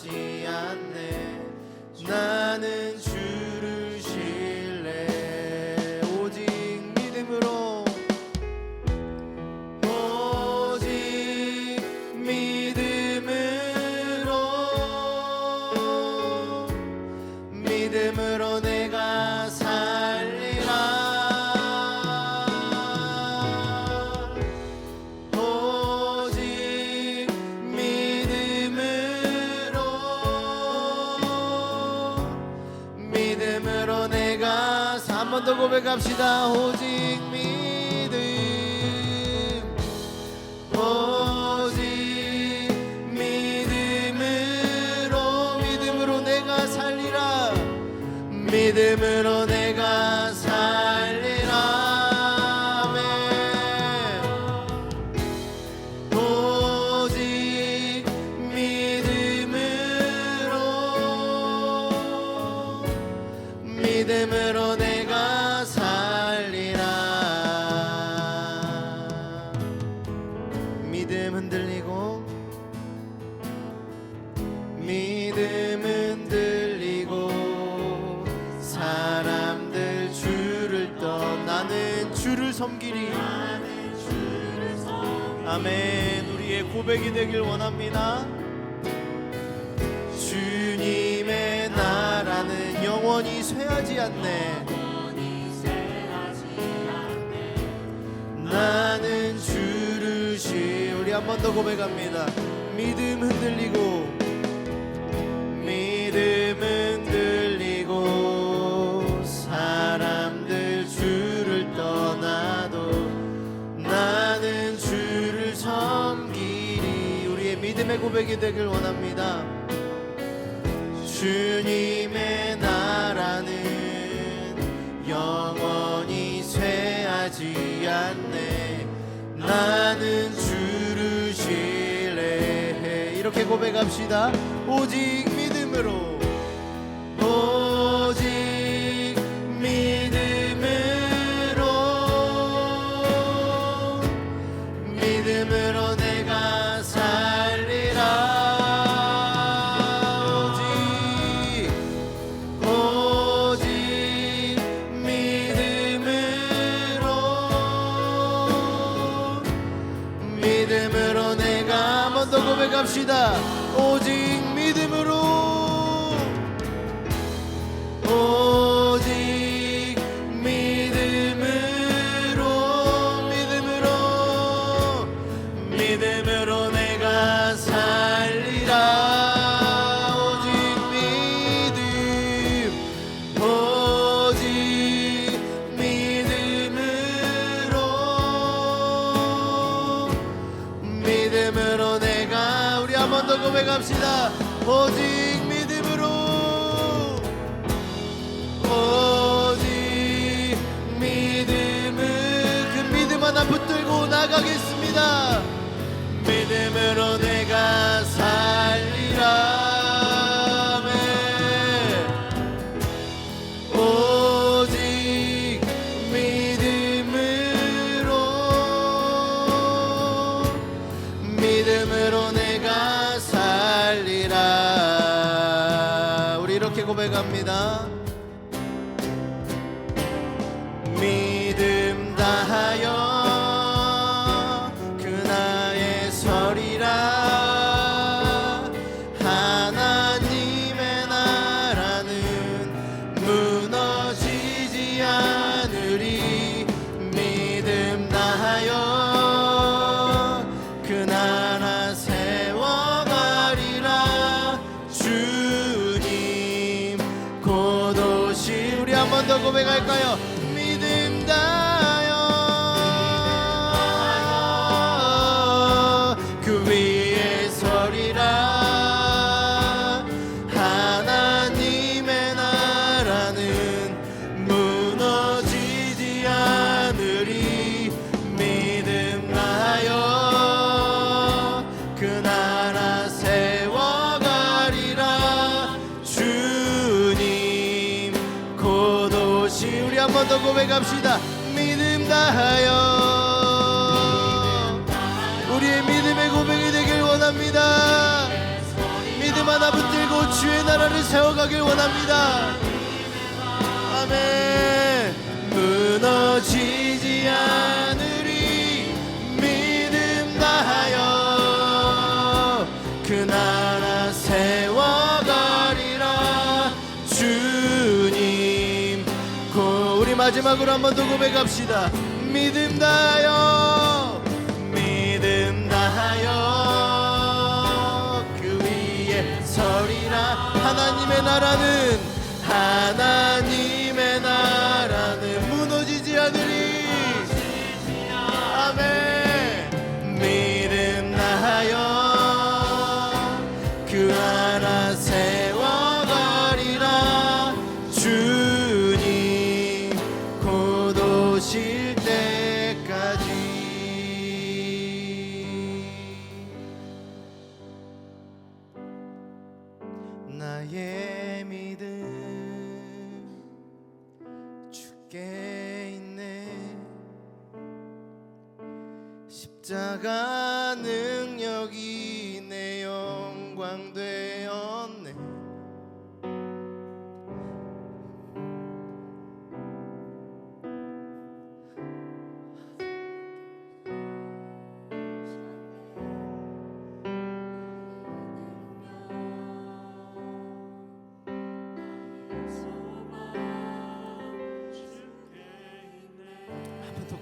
변하지 않네. 나는 고백합시다 오직 섬기리 아멘. 우리의 고백이 되길 원합니다. 주님의 나라는 영원히 쇠하지 않네. 나는 주를 시 우리 한 번 더 고백합니다. 믿음 흔들리고 믿음의 고백이 되길 원합니다. 주님의 나라는 영원히 쇠하지 않네. 나는 주를 신뢰해. 이렇게 고백합시다. 오직 믿음으로 고백합시다. 오 나가겠습니다. 믿음으로 내가 살리라. 오직 믿음으로 믿음으로 내가 살리라. 우리 이렇게 고백합니다 곧 오시 우리 한 번 더 고백할까요? 믿음 다 더 고백합시다. 믿음 다하여. 우리의 믿음의 고백이 되길 원합니다. 믿음 하나 붙들고 주의 나라를 세워가길 원합니다. 아멘. 무너지지 않으 마지막으로 한 번 더 고백합시다. 믿음 다하여 믿음 다하여 그 위에 서리라. 하나님의 나라는 나라는 나의 믿음 죽게 있네. 십자가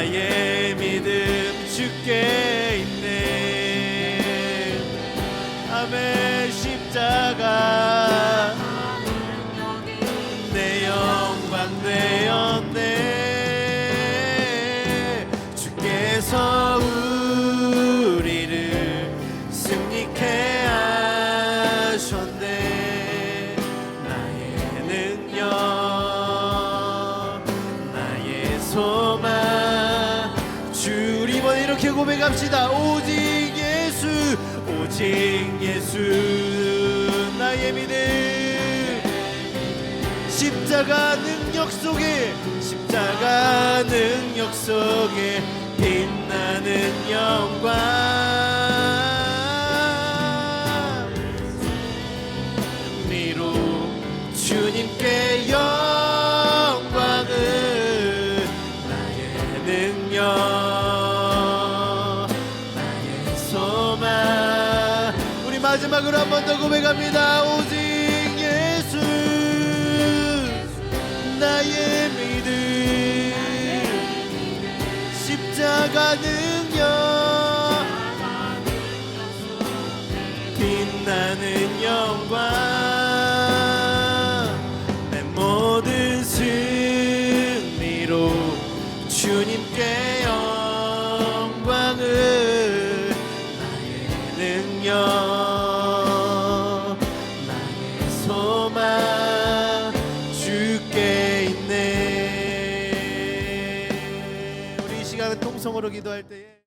나의 믿음 주께. 고백합시다. 오직 예수, 오직 예수, 나의 믿음. 십자가 능력 속에, 십자가 능력 속에 빛나는 영광. comigo a mim 그러기도 할 때에